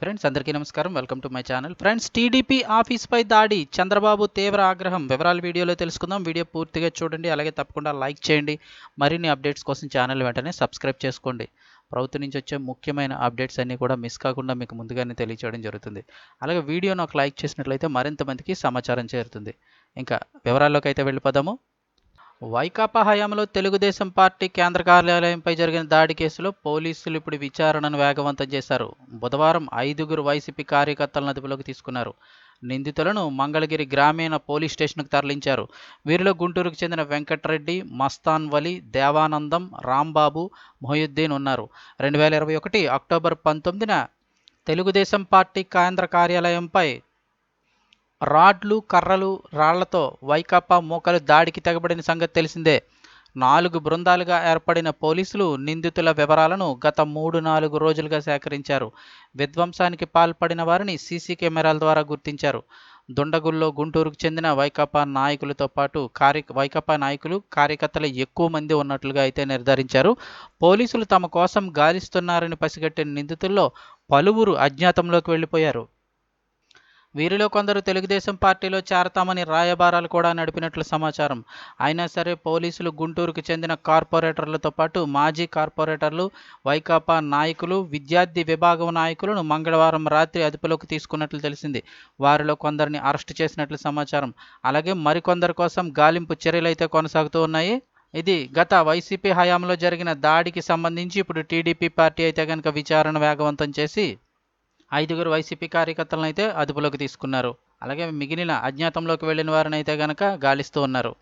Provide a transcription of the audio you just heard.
Friends అందరికీ నమస్కారం. Welcome to my channel friends TDP ఆఫీస్పై దాడి చంద్రబాబు తీవ్ర ఆగ్రహం. వివరాలు వీడియోలో తెలుసుకుందాం. వీడియో పూర్తిగా చూడండి. అలాగే తప్పకుండా లైక్ చేయండి. మరిన్ని అప్డేట్స్ కోసం ఛానల్ వెంటనే సబ్స్క్రైబ్ చేసుకోండి. ప్రభుత్వం నుంచి వచ్చే ముఖ్యమైన అప్డేట్స్ అన్నీ కూడా మిస్ కాకుండా మీకు ముందుగానే తెలియచేయడం జరుగుతుంది. అలాగే వీడియోను ఒక లైక్ చేసినట్లయితే మరింత మందికి సమాచారం చేరుతుంది. ఇంకా వివరాల్లోకి అయితే వెళ్ళిపోదాము. వైకాపా హయాంలో తెలుగుదేశం పార్టీ కేంద్ర కార్యాలయంపై జరిగిన దాడి కేసులో పోలీసులు ఇప్పుడు విచారణను వేగవంతం చేశారు. బుధవారం ఐదుగురు వైసీపీ కార్యకర్తలను అదుపులోకి తీసుకున్నారు. నిందితులను మంగళగిరి గ్రామీణ పోలీస్ స్టేషన్కు తరలించారు. వీరిలో గుంటూరుకు చెందిన వెంకటరెడ్డి మస్తాన్ వలి దేవానందం రాంబాబు మొహియుద్దీన్ ఉన్నారు. రెండు వేల ఇరవై ఒకటి అక్టోబర్ పంతొమ్మిదిన తెలుగుదేశం పార్టీ కేంద్ర కార్యాలయంపై రాడ్లు కర్రలు రాళ్ళతో వైకాపా మూకలు దాడికి తెగబడిన సంగతి తెలిసిందే. నాలుగు బృందాలుగా ఏర్పడిన పోలీసులు నిందితుల వివరాలను గత మూడు నాలుగు రోజులుగా సేకరించారు. విధ్వంసానికి పాల్పడిన వారిని సీసీ కెమెరాల ద్వారా గుర్తించారు. దుండగుల్లో గుంటూరుకు చెందిన వైకాపా నాయకులతో పాటు కార్య వైకాపా నాయకులు కార్యకర్తలు ఎక్కువ మంది ఉన్నట్లుగా అయితే నిర్ధారించారు. పోలీసులు తమ కోసం గాలిస్తున్నారని పసిగట్టిన నిందితుల్లో పలువురు అజ్ఞాతంలోకి వెళ్ళిపోయారు. వీరిలో కొందరు తెలుగుదేశం పార్టీలో చేరతామని రాయబారాలు కూడా నడిపినట్లు సమాచారం. అయినా సరే పోలీసులు గుంటూరుకు చెందిన కార్పొరేటర్లతో పాటు మాజీ కార్పొరేటర్లు వైకాపా నాయకులు విద్యార్థి విభాగం నాయకులను మంగళవారం రాత్రి అదుపులోకి తీసుకున్నట్లు తెలిసింది. వారిలో కొందరిని అరెస్టు చేసినట్లు సమాచారం. అలాగే మరికొందరి కోసం గాలింపు చర్యలు అయితే కొనసాగుతూ ఉన్నాయి. ఇది గత వైసీపీ హయాంలో జరిగిన దాడికి సంబంధించి ఇప్పుడు టీడీపీ పార్టీ అయితే కనుక విచారణ వేగవంతం చేసి ఐదుగురు వైసీపీ కార్యకర్తలను అయితే అదుపులోకి తీసుకున్నారు. అలాగే మిగిలిన అజ్ఞాతంలోకి వెళ్ళిన వారిని అయితే గనక గాలిస్తూ ఉన్నారు.